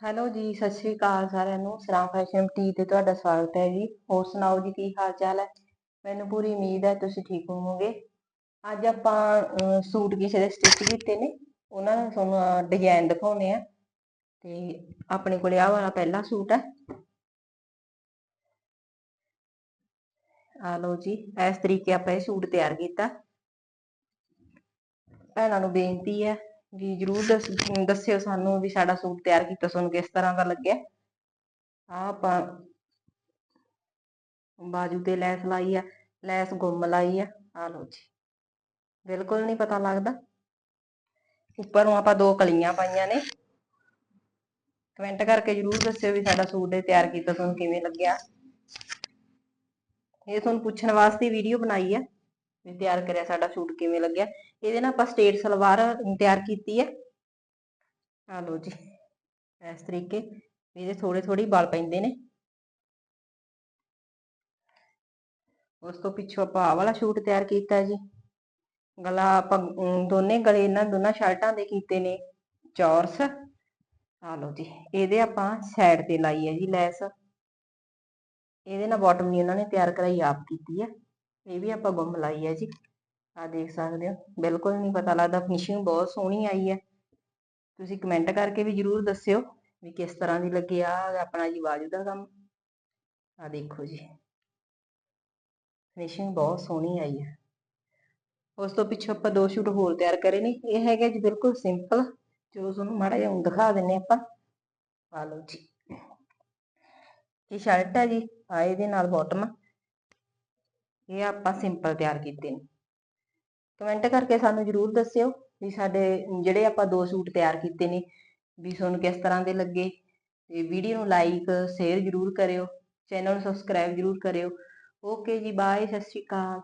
Hello ਜੀ, ਸਤਿ ਸ਼੍ਰੀ ਅਕਾਲ ਸਾਰਿਆਂ ਨੂੰ। ਸਰਾਂ ਫੈਸ਼ਨ ਟੀ ਤੇ ਤੁਹਾਡਾ ਸਵਾਗਤ ਹੈ ਜੀ। ਹੋਰ ਸੁਣਾਓ ਜੀ, ਕੀ ਹਾਲ ਚਾਲ ਹੈ? ਮੈਨੂੰ ਪੂਰੀ ਉਮੀਦ ਹੈ ਤੁਸੀਂ ਠੀਕ ਹੋਵੋਗੇ। ਅੱਜ ਆਪਾਂ ਸੂਟ ਕਿਸੇ ਦੇ ਸਟਿਚ ਕੀਤੇ ਨੇ। ਉਹਨਾਂ ਦਾ ਤੁਹਾਨੂੰ ਡਿਜ਼ਾਈਨ ਦਿਖਾਉਣੇ ਆ ਤੇ ਆਪਣੇ ਕੋਲੇ ਆਹ ਵਾਲਾ ਪਹਿਲਾ ਸੂਟ ਹੈ। ਆ ਲਓ ਜੀ, ਇਸ ਤਰੀਕੇ ਆਪਾਂ ਇਹ ਸੂਟ ਤਿਆਰ ਕੀਤਾ। ਭੈਣਾਂ ਨੂੰ ਬੇਨਤੀ ਹੈ ਵੀ ਜਰੂਰ ਦੱਸਿਓ ਸਾਨੂੰ ਵੀ ਸਾਡਾ ਸੂਟ ਤਿਆਰ ਕੀਤਾ, ਤੁਹਾਨੂੰ ਕਿਸ ਤਰ੍ਹਾਂ ਦਾ ਲੱਗਿਆ। ਆ ਆਪਾਂ ਬਾਜੂ ਤੇ ਲੈਸ ਲਾਈ ਆ, ਲੈਸ ਗੁੰਮ ਲਾਈ ਆ। ਆ ਲਓ ਜੀ। ਬਿਲਕੁਲ ਨਹੀਂ ਪਤਾ ਲੱਗਦਾ। ਉੱਪਰੋਂ ਆਪਾਂ ਦੋ ਕਲੀਆਂ ਪਾਈਆਂ ਨੇ। ਕਮੈਂਟ ਕਰਕੇ ਜਰੂਰ ਦੱਸਿਓ ਵੀ ਸਾਡਾ ਸੂਟ ਇਹ ਤਿਆਰ ਕੀਤਾ, ਤੁਹਾਨੂੰ ਕਿਵੇਂ ਲੱਗਿਆ। ਇਹ ਤੁਹਾਨੂੰ ਪੁੱਛਣ ਵਾਸਤੇ ਵੀਡੀਓ ਬਣਾਈ ਆ। ਵੀ ਤਿਆਰ ਕਰਿਆ ਸਾਡਾ ਸੂਟ ਕਿਵੇਂ ਲੱਗਿਆ। ਇਹਦੇ ਨਾਲ ਆਪਾਂ ਸਟੇਟ ਸਲਵਾਰ ਤਿਆਰ ਕੀਤੀ ਹੈ ਆ ਲਓ ਜੀ, ਇਸ ਤਰੀਕੇ ਇਹਦੇ ਥੋੜੇ ਥੋੜੀ ਬਲ ਪੈਂਦੇ ਨੇ। ਉਸ ਤੋਂ ਪਿੱਛੋਂ ਆਪਾਂ ਆ ਵਾਲਾ ਸੂਟ ਤਿਆਰ ਕੀਤਾ ਜੀ। ਗਲਾ ਆਪਾਂ ਦੋਨੇ ਗਲੇ ਇਹਨਾਂ ਦੋਨਾਂ ਸ਼ਰਟਾਂ ਦੇ ਕੀਤੇ ਨੇ ਚੌਰਸ। ਆ ਲਓ ਜੀ, ਇਹਦੇ ਆਪਾਂ ਸਾਈਡ ਤੇ ਲਾਈ ਹੈ ਜੀ ਲੈਸ। ਇਹਦੇ ਨਾਲ ਬਾਟਮ ਨਹੀਂ ਉਹਨਾਂ ਨੇ ਤਿਆਰ ਕਰਾਈ, ਆਪ ਕੀਤੀ ਹੈ ਇਹ ਵੀ ਆਪਾਂ ਗੁੰਮ ਲਾਈ ਹੈ ਜੀ। ਆ ਦੇਖ ਸਕਦੇ ਹੋ, ਬਿਲਕੁਲ ਨਹੀਂ ਪਤਾ ਲੱਗਦਾ ਫਿਨਿਸ਼ਿੰਗ ਬਹੁਤ ਸੋਹਣੀ ਆਈ ਹੈ ਤੁਸੀਂ ਕਮੈਂਟ ਕਰਕੇ ਵੀ ਜਰੂਰ ਦੱਸਿਓ ਵੀ ਕਿਸ ਤਰ੍ਹਾਂ ਦੀ ਲੱਗੀ ਆ, ਆਪਣਾ ਜੀ ਬਾਜੂ ਦਾ ਕੰਮ। ਆ ਦੇਖੋ ਜੀ। ਫਿਨਿਸ਼ਿੰਗ ਬਹੁਤ ਸੋਹਣੀ ਆਈ ਹੈ ਉਸ ਤੋਂ ਪਿੱਛੇ ਆਪਾਂ ਦੋ ਸ਼ੂਟ ਹੋਰ ਤਿਆਰ ਕਰੇ ਨੇ। ਇਹ ਹੈਗਾ ਜੀ ਬਿਲਕੁਲ ਸਿੰਪਲ ਚਲੋ ਤੁਹਾਨੂੰ ਮਾੜਾ ਜਿਹਾ ਦਿਖਾ ਦਿੰਨੇ ਆਪਾਂ। ਆ ਲਓ ਜੀ। ਇਹ ਸ਼ਰਟ ਹੈ ਜੀ ਆਏ ਇਹਦੇ ਨਾਲ ਬਾਟਮ ਇਹ ਆਪਾਂ ਸਿੰਪਲ ਤਿਆਰ ਕੀਤੇ ਨੇ। ਕਮੈਂਟ ਕਰਕੇ ਸਾਨੂੰ ਜਰੂਰ ਦੱਸਿਓ ਵੀ ਸਾਡੇ ਜਿਹੜੇ ਆਪਾਂ ਦੋ ਸੂਟ ਤਿਆਰ ਕੀਤੇ ਨੇ, ਵੀ ਤੁਹਾਨੂੰ ਕਿਸ ਤਰ੍ਹਾਂ ਦੇ ਲੱਗੇ। ਤੇ ਵੀਡੀਓ ਨੂੰ ਲਾਈਕ ਸ਼ੇਅਰ ਜਰੂਰ ਕਰਿਓ ਚੈਨਲ ਨੂੰ ਸਬਸਕ੍ਰਾਈਬ ਜਰੂਰ ਕਰਿਓ। ਓਕੇ ਜੀ ਬਾਏ ਸਤਿ ਸ਼੍ਰੀ ਅਕਾਲ।